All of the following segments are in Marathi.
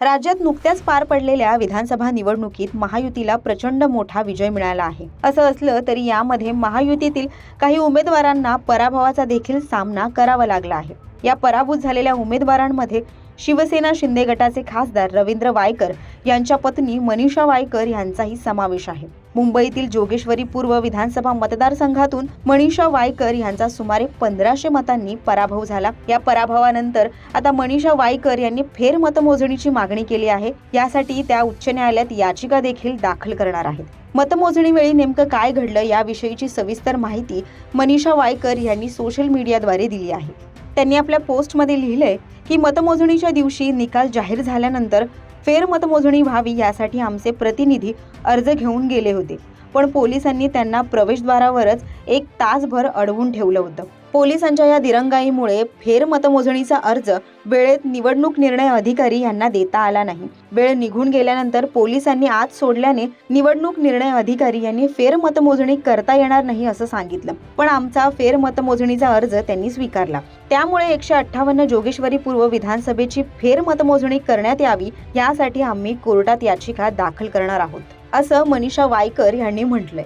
राज्यात नुकत्याच पार पडलेल्या विधानसभा निवडणुकीत महायुतीला प्रचंड मोठा विजय मिळाला आहे. असं असलं तरी यामध्ये महायुतीतील काही उमेदवारांना पराभवाचा देखील सामना करावा लागला आहे. या पराभूत झालेल्या उमेदवारांमध्ये शिवसेना शिंदे गटाचे खासदार रवींद्र वायकर यांच्या पत्नी मनीषा वायकर यांचाही समावेश आहे. मुंबईतील जोगेश्वरी पूर्व विधानसभा मतदारसंघातून मनीषा वायकर यांचा सुमारे पंधराशे मतांनी पराभव झाला. या पराभवानंतर आता मनीषा वायकर यांनी फेर मतमोजणीची मागणी केली आहे. यासाठी त्या उच्च न्यायालयात याचिका देखील दाखल करणार आहेत. मतमोजणीवेळी नेमकं काय घडलं याविषयीची सविस्तर माहिती मनीषा वायकर यांनी सोशल मीडियाद्वारे दिली आहे. त्यांनी आपल्या पोस्टमध्ये लिहिलंय की मतमोजणीच्या दिवशी निकाल जाहीर झाल्यानंतर फेर मतमोजणी व्हावी यासाठी आमचे प्रतिनिधी अर्ज घेऊन गेले होते. पण पोलिसांनी त्यांना प्रवेशद्वारावरच एक तासभर अडवून ठेवलं होतं. पोलिसांच्या या दिरंगाईमुळे फेरमतमोजणीचा अर्ज वेळेत निवडणूक निर्णय अधिकारी यांना देता आला नाही. वेळ निघून गेल्यानंतर पोलिसांनी आत सोडल्याने निवडणूक निर्णय अधिकारी यांनी फेरमतमोजणी करता येणार नाही असं सांगितलं. पण आमचा फेरमतमोजणीचा अर्ज त्यांनी स्वीकारला. त्यामुळे एकशे अठ्ठावन्न जोगेश्वरी पूर्व विधानसभेची फेरमतमोजणी करण्यात यावी यासाठी आम्ही कोर्टात याचिका दाखल करणार आहोत. असं मनीषा वायकर यांनी म्हटलंय.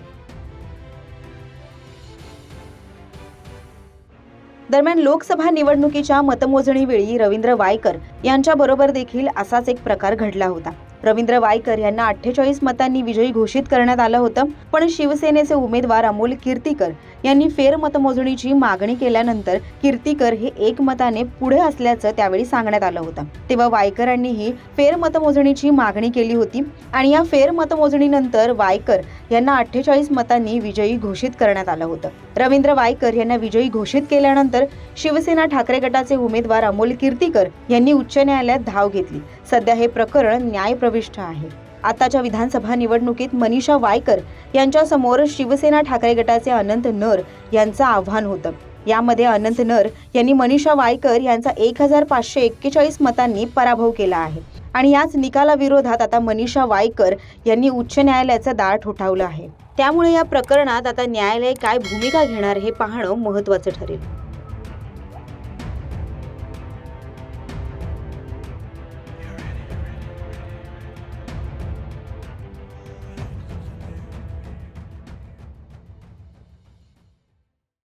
दरम्यान लोकसभा निवडणुकीच्या मतमोजणीवेळी रवींद्र वायकर यांच्याबरोबर देखील असाच एक प्रकार घडला होता. रवींद्र वायकर यांना अठ्ठेचाळीस मतांनी विजयी घोषित करण्यात आलं होतं. पण शिवसेनेचे उमेदवार अमोल कीर्तीकर यांनी फेरमतमोजणीची मागणी केल्यानंतर कीर्तीकर हे एक मताने पुढे असल्याचं त्यावेळी सांगण्यात आलं होतं. तेव्हा वायकरांनीही फेरमतमोजणीची मागणी केली होती आणि या फेरमतमोजणीनंतर वायकर यांना अठ्ठेचाळीस मतांनी विजयी घोषित करण्यात आलं होतं. रवींद्र वायकर यांना विजयी घोषित केल्यानंतर शिवसेना ठाकरे गटाचे उमेदवार अमोल कीर्तीकर यांनी उच्च न्यायालयात धाव घेतली. सध्या हे प्रकरण न्यायप्रविष्ट आहे. आताच्या विधानसभा निवडणुकीत मनीषा वायकर यांच्या समोर शिवसेना ठाकरे गटाचे अनंत नर यांचं आव्हान होतं. यामध्ये अनंत नर यांनी मनीषा वायकर यांचा एक हजार पाचशे एक्केचाळीस मतांनी पराभव केला आहे. आणि याच निकालाविरोधात आता मनीषा वायकर यांनी उच्च न्यायालयाचं दार ठोठावलं आहे. त्यामुळे या प्रकरणात आता न्यायालय काय भूमिका घेणार हे पाहणं महत्त्वाचं ठरेल.